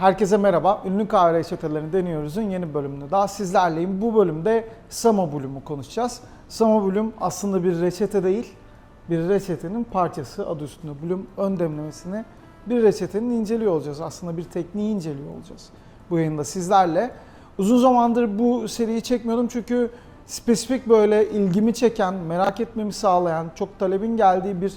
Herkese merhaba. Ünlü kahve reçetelerini deniyoruz'un yeni bölümünde daha sizlerleyim. Bu bölümde Sama Bloom'u konuşacağız. Sama Bloom aslında bir reçete değil, bir reçetenin parçası adı üstünde. Bloom ön demlemesini bir reçetenin inceliyor olacağız. Aslında bir tekniği inceliyor olacağız bu yayında sizlerle. Uzun zamandır bu seriyi çekmiyordum çünkü spesifik böyle ilgimi çeken, merak etmemi sağlayan, çok talebin geldiği bir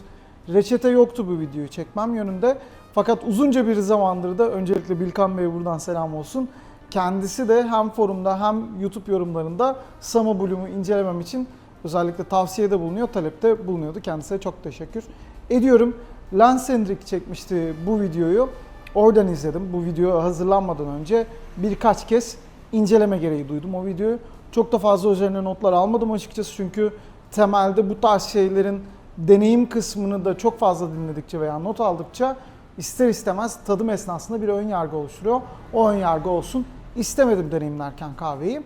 reçete yoktu bu videoyu çekmem yönünde. Fakat uzunca bir zamandır da öncelikle Bilkan Bey'e buradan selam olsun. Kendisi de hem forumda hem YouTube yorumlarında Sama Bloom'u incelemem için özellikle tavsiyede bulunuyor, talepte bulunuyordu. Kendisine çok teşekkür ediyorum. Lens Hendrik çekmişti bu videoyu. Oradan izledim. Bu video hazırlanmadan önce birkaç kez inceleme gereği duydum o videoyu. Çok da fazla üzerine notlar almadım açıkçası çünkü temelde bu tarz şeylerin deneyim kısmını da çok fazla dinledikçe veya not aldıkça ister istemez tadım esnasında bir ön yargı oluşturuyor. O ön yargı olsun istemedim deneyimlerken kahveyi.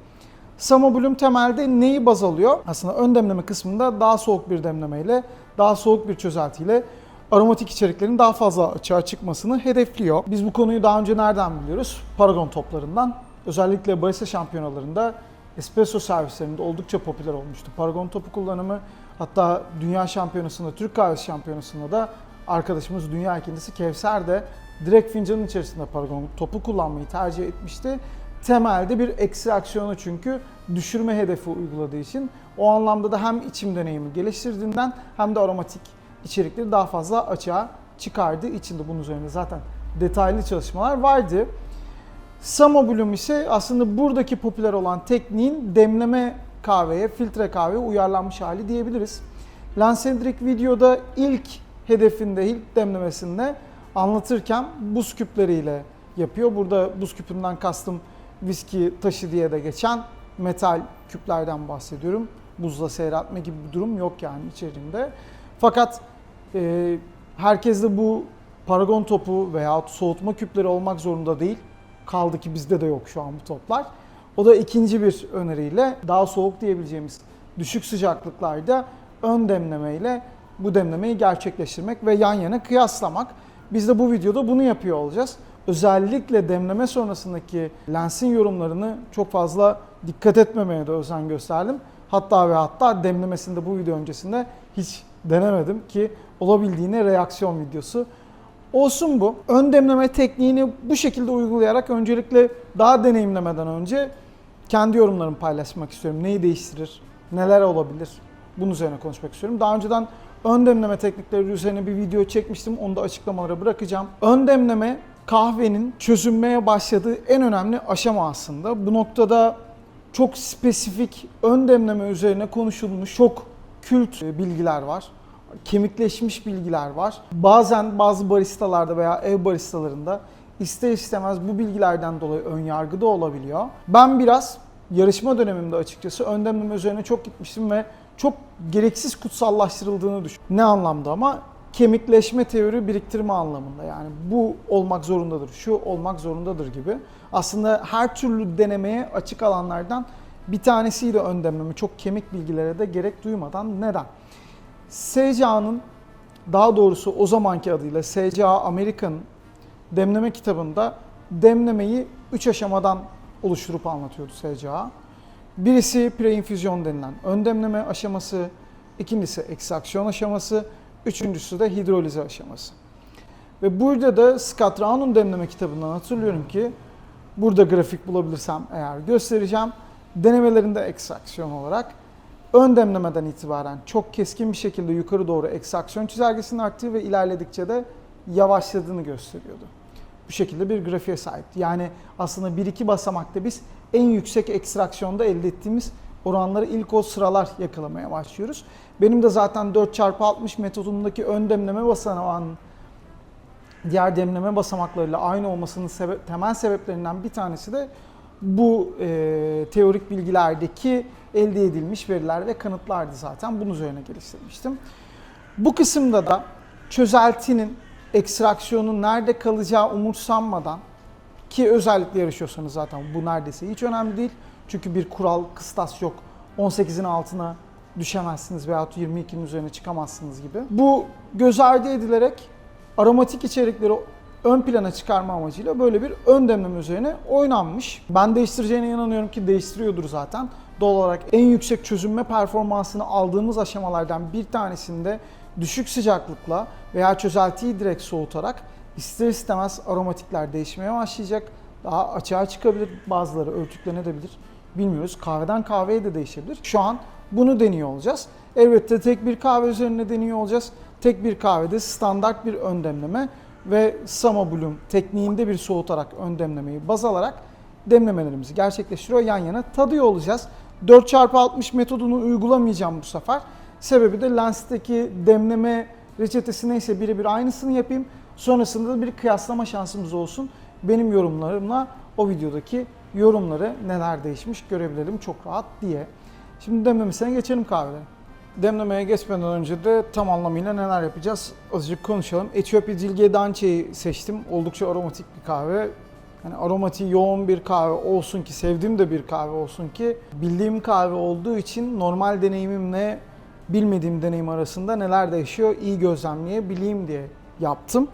Samo Bloom temelde neyi baz alıyor? Aslında ön demleme kısmında daha soğuk bir demlemeyle, daha soğuk bir çözeltiyle aromatik içeriklerin daha fazla açığa çıkmasını hedefliyor. Biz bu konuyu daha önce nereden biliyoruz? Paragon toplarından. Özellikle barista şampiyonalarında espresso servislerinde oldukça popüler olmuştu. Paragon topu kullanımı hatta dünya şampiyonasında, Türk kahvesi şampiyonasında da arkadaşımız dünya ikincisi Kevser de direkt fincanın içerisinde Paragon topu kullanmayı tercih etmişti. Temelde bir ekstraksiyonu çünkü düşürme hedefi uyguladığı için o anlamda da hem içim deneyimi geliştirdiğinden hem de aromatik içerikleri daha fazla açığa çıkardığı için de bunun üzerinde zaten detaylı çalışmalar vardı. Samo Bloom ise aslında buradaki popüler olan tekniğin demleme kahveye, filtre kahveye uyarlanmış hali diyebiliriz. Lance Hendrik videoda ilk hedefinde, ilk demlemesinde anlatırken buz küpleriyle yapıyor. Burada buz küpünden kastım viski taşı diye de geçen metal küplerden bahsediyorum. Buzla seyretme gibi bir durum yok yani içerisinde. Fakat e, herkes de bu paragon topu veya soğutma küpleri olmak zorunda değil. Kaldı ki bizde de yok şu an bu toplar. O da ikinci bir öneriyle daha soğuk diyebileceğimiz düşük sıcaklıklarda ön demlemeyle bu demlemeyi gerçekleştirmek ve yan yana kıyaslamak. Biz de bu videoda bunu yapıyor olacağız. Özellikle demleme sonrasındaki lensin yorumlarını çok fazla dikkat etmemeye de özen gösterdim. Hatta ve hatta demlemesinde bu video öncesinde hiç denemedim ki olabildiğine reaksiyon videosu olsun bu. Ön demleme tekniğini bu şekilde uygulayarak öncelikle daha deneyimlemeden önce kendi yorumlarımı paylaşmak istiyorum. Neyi değiştirir, neler olabilir bunun üzerine konuşmak istiyorum. Daha önceden ön demleme teknikleri üzerine bir video çekmiştim. Onu da açıklamalara bırakacağım. Ön demleme kahvenin çözünmeye başladığı en önemli aşama aslında. Bu noktada çok spesifik ön demleme üzerine konuşulmuş çok kült bilgiler var. Kemikleşmiş bilgiler var. Bazen bazı baristalarda veya ev baristalarında ister istemez bu bilgilerden dolayı ön yargı da olabiliyor. Ben biraz yarışma dönemimde açıkçası ön demleme üzerine çok gitmiştim ve çok gereksiz kutsallaştırıldığını düşünüyorum. Ne anlamda ama kemikleşme teori biriktirme anlamında yani bu olmak zorundadır, şu olmak zorundadır gibi. Aslında her türlü denemeye açık alanlardan bir tanesiydi ön demleme. Çok kemik bilgilere de gerek duymadan. Neden? SCA'nın daha doğrusu o zamanki adıyla SCA Amerika'nın demleme kitabında demlemeyi 3 aşamadan oluşturup anlatıyordu SCA. Birisi preinfüzyon denilen ön demleme aşaması, ikincisi ekstraksiyon aşaması, üçüncüsü de hidrolize aşaması. Ve burada da Scott Brown'un demleme kitabından hatırlıyorum ki burada grafik bulabilirsem eğer göstereceğim. Denemelerinde ekstraksiyon olarak ön demlemeden itibaren çok keskin bir şekilde yukarı doğru ekstraksiyon çizelgesinin arttığı ve ilerledikçe de yavaşladığını gösteriyordu. Bu şekilde bir grafiğe sahipti. Yani aslında bir iki basamakta biz en yüksek ekstraksiyonda elde ettiğimiz oranları ilk o sıralar yakalamaya başlıyoruz. Benim de zaten 4x60 metodundaki ön demleme basamağının diğer demleme basamaklarıyla aynı olmasının sebe- temel sebeplerinden bir tanesi de bu e, teorik bilgilerdeki elde edilmiş veriler ve kanıtlardı zaten. Bunun üzerine geliştirmiştim. Bu kısımda da çözeltinin ekstraksiyonun nerede kalacağı umursanmadan ki özellikle yarışıyorsanız zaten bu neredeyse hiç önemli değil. Çünkü bir kural, kıstas yok. 18'in altına düşemezsiniz veyahut 22'nin üzerine çıkamazsınız gibi. Bu göz ardı edilerek aromatik içerikleri ön plana çıkarma amacıyla böyle bir ön demleme üzerine oynanmış. Ben değiştireceğine inanıyorum ki değiştiriyordur zaten. Doğal olarak en yüksek çözünme performansını aldığımız aşamalardan bir tanesinde düşük sıcaklıkla veya çözeltiyi direkt soğutarak ister istemez aromatikler değişmeye başlayacak. Daha açığa çıkabilir, bazıları örtüklenebilir. Bilmiyoruz. Kahveden kahveye de değişebilir. Şu an bunu deniyor olacağız. Elbette tek bir kahve üzerine deniyor olacağız. Tek bir kahvede standart bir ön demleme ve Sama Bloom tekniğinde bir soğutarak ön demlemeyi baz alarak demlemelerimizi gerçekleştiriyor. Yan yana tadıyor olacağız. 4x60 metodunu uygulamayacağım bu sefer. Sebebi de Lens'teki demleme reçetesi neyse birebir aynısını yapayım. Sonrasında da bir kıyaslama şansımız olsun. Benim yorumlarımla o videodaki yorumları neler değişmiş görebilelim çok rahat diye. Şimdi demlemesine geçelim kahveleri. Demlemeye geçmeden önce de tam anlamıyla neler yapacağız azıcık konuşalım. Etiyopya Dilge Dance'yi seçtim. Oldukça aromatik bir kahve. Yani aromatiği yoğun bir kahve olsun ki, sevdiğim de bir kahve olsun ki, bildiğim kahve olduğu için normal deneyimimle bilmediğim deneyim arasında neler değişiyor iyi gözlemleyebileyim diye yaptım.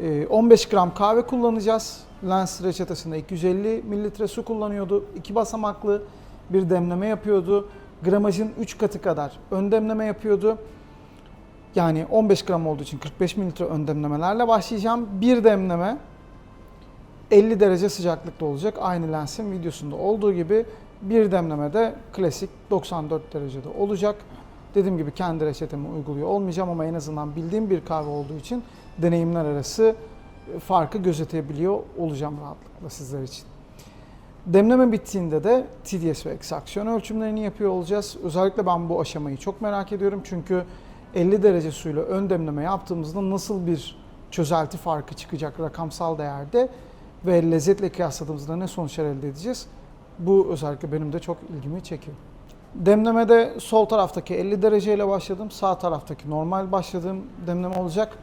Ee, 15 gram kahve kullanacağız. Lens reçetesinde 250 mililitre su kullanıyordu. İki basamaklı bir demleme yapıyordu. Gramajın 3 katı kadar ön demleme yapıyordu. Yani 15 gram olduğu için 45 mililitre ön demlemelerle başlayacağım. Bir demleme 50 derece sıcaklıkta olacak. Aynı lensin videosunda olduğu gibi bir demlemede klasik 94 derecede olacak. Dediğim gibi kendi reçetemi uyguluyor olmayacağım ama en azından bildiğim bir kahve olduğu için deneyimler arası farkı gözetebiliyor olacağım rahatlıkla sizler için. Demleme bittiğinde de TDS ve ekstraksiyon ölçümlerini yapıyor olacağız. Özellikle ben bu aşamayı çok merak ediyorum çünkü 50 derece suyla ön demleme yaptığımızda nasıl bir çözelti farkı çıkacak rakamsal değerde ve lezzetle kıyasladığımızda ne sonuçlar elde edeceğiz? Bu özellikle benim de çok ilgimi çekiyor. Demlemede sol taraftaki 50 dereceyle başladım. Sağ taraftaki normal başladığım demleme olacak.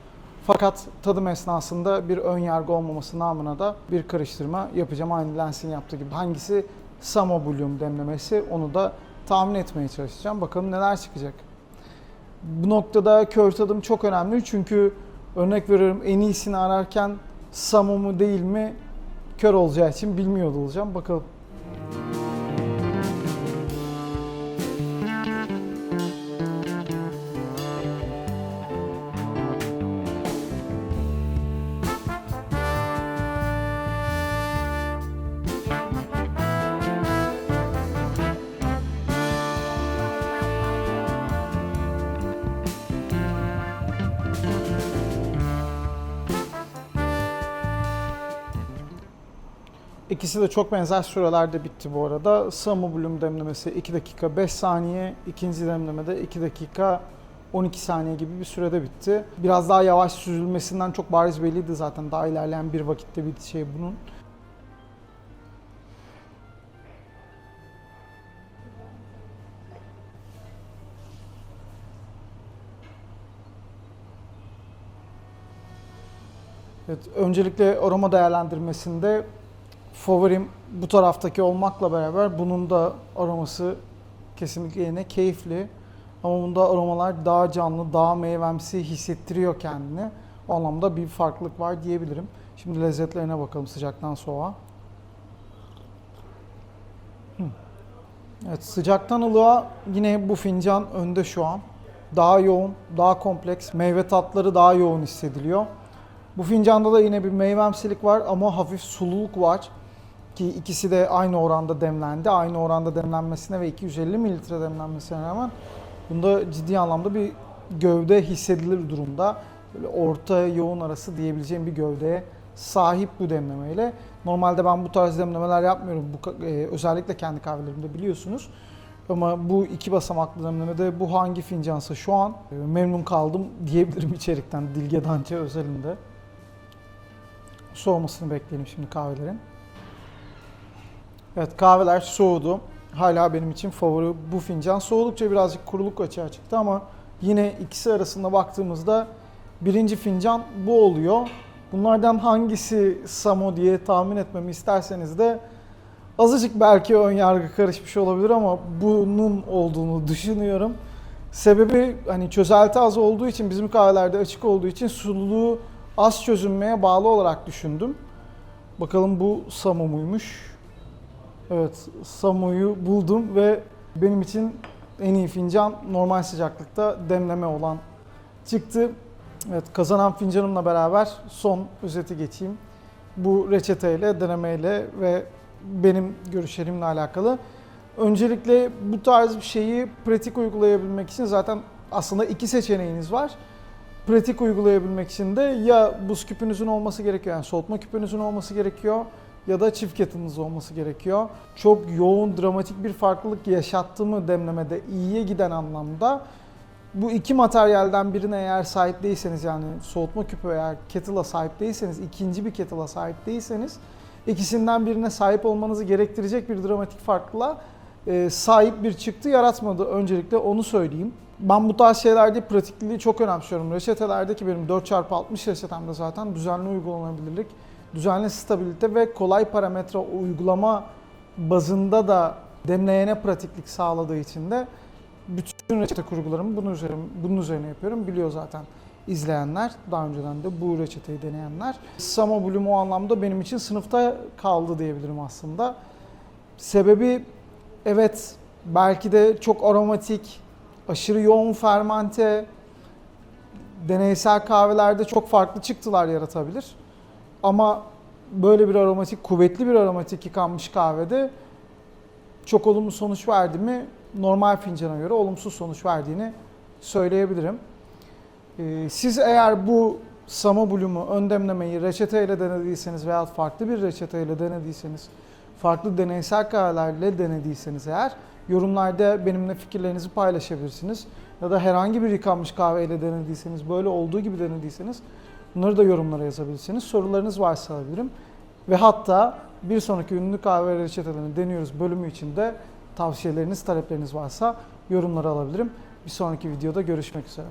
Fakat tadım esnasında bir ön yargı olmaması namına da bir karıştırma yapacağım. Aynı Lens'in yaptığı gibi. Hangisi Samo Bloom demlemesi onu da tahmin etmeye çalışacağım. Bakalım neler çıkacak. Bu noktada kör tadım çok önemli çünkü örnek veriyorum en iyisini ararken Samo mu değil mi kör olacağı için bilmiyor olacağım. Bakalım. İkisi de çok benzer sürelerde bitti bu arada. Samu Bloom demlemesi 2 dakika 5 saniye, ikinci demlemede 2 dakika 12 saniye gibi bir sürede bitti. Biraz daha yavaş süzülmesinden çok bariz belliydi zaten daha ilerleyen bir vakitte bir şey bunun. Evet, öncelikle aroma değerlendirmesinde favorim bu taraftaki olmakla beraber bunun da aroması kesinlikle yine keyifli. Ama bunda aromalar daha canlı, daha meyvemsi hissettiriyor kendini. O anlamda bir farklılık var diyebilirim. Şimdi lezzetlerine bakalım sıcaktan soğuğa. Evet sıcaktan ılığa yine bu fincan önde şu an. Daha yoğun, daha kompleks, meyve tatları daha yoğun hissediliyor. Bu fincanda da yine bir meyvemsilik var ama hafif sululuk var ki ikisi de aynı oranda demlendi. Aynı oranda demlenmesine ve 250 mililitre demlenmesine rağmen bunda ciddi anlamda bir gövde hissedilir durumda. Böyle orta yoğun arası diyebileceğim bir gövdeye sahip bu demlemeyle. Normalde ben bu tarz demlemeler yapmıyorum. Bu, e, özellikle kendi kahvelerimde biliyorsunuz. Ama bu iki basamaklı demlemede bu hangi fincansa şu an e, memnun kaldım diyebilirim içerikten Dilge Dance özelinde. Soğumasını bekleyelim şimdi kahvelerin. Evet kahveler soğudu. Hala benim için favori bu fincan. Soğudukça birazcık kuruluk açığa çıktı ama yine ikisi arasında baktığımızda birinci fincan bu oluyor. Bunlardan hangisi Samo diye tahmin etmemi isterseniz de azıcık belki ön yargı karışmış olabilir ama bunun olduğunu düşünüyorum. Sebebi hani çözelti az olduğu için bizim kahvelerde açık olduğu için sululuğu az çözünmeye bağlı olarak düşündüm. Bakalım bu Samo muymuş? Evet, Samo'yu buldum ve benim için en iyi fincan normal sıcaklıkta demleme olan çıktı. Evet, kazanan fincanımla beraber son özeti geçeyim. Bu reçeteyle, denemeyle ve benim görüşlerimle alakalı. Öncelikle bu tarz bir şeyi pratik uygulayabilmek için zaten aslında iki seçeneğiniz var. Pratik uygulayabilmek için de ya buz küpünüzün olması gerekiyor, yani soğutma küpünüzün olması gerekiyor ya da çift kettle'ınız olması gerekiyor. Çok yoğun, dramatik bir farklılık yaşattı mı demlemede iyiye giden anlamda bu iki materyalden birine eğer sahip değilseniz yani soğutma küpü veya kettle'a sahip değilseniz, ikinci bir kettle'a sahip değilseniz ikisinden birine sahip olmanızı gerektirecek bir dramatik farklılığa e, sahip bir çıktı yaratmadı. Öncelikle onu söyleyeyim. Ben bu tarz şeylerde pratikliği çok önemsiyorum. Reçetelerdeki benim 4x60 reçetemde zaten düzenli uygulanabilirlik, düzenli stabilite ve kolay parametre uygulama bazında da demleyene pratiklik sağladığı için de bütün reçete kurgularımı bunun üzerine, bunun üzerine yapıyorum. Biliyor zaten izleyenler, daha önceden de bu reçeteyi deneyenler. Samo Bloom o anlamda benim için sınıfta kaldı diyebilirim aslında. Sebebi evet belki de çok aromatik, aşırı yoğun fermente, deneysel kahvelerde çok farklı çıktılar yaratabilir. Ama böyle bir aromatik, kuvvetli bir aromatik yıkanmış kahvede çok olumlu sonuç verdi mi normal fincana göre olumsuz sonuç verdiğini söyleyebilirim. Ee, Siz eğer bu Samo Bloom'u ön demlemeyi reçeteyle denediyseniz veya farklı bir reçeteyle denediyseniz, farklı deneysel kahvelerle denediyseniz eğer yorumlarda benimle fikirlerinizi paylaşabilirsiniz. Ya da herhangi bir yıkanmış kahveyle denediyseniz, böyle olduğu gibi denediyseniz bunları da yorumlara yazabilirsiniz. Sorularınız varsa alabilirim. Ve hatta bir sonraki ünlü kahve reçetelerini deniyoruz bölümü için de tavsiyeleriniz, talepleriniz varsa yorumlara alabilirim. Bir sonraki videoda görüşmek üzere.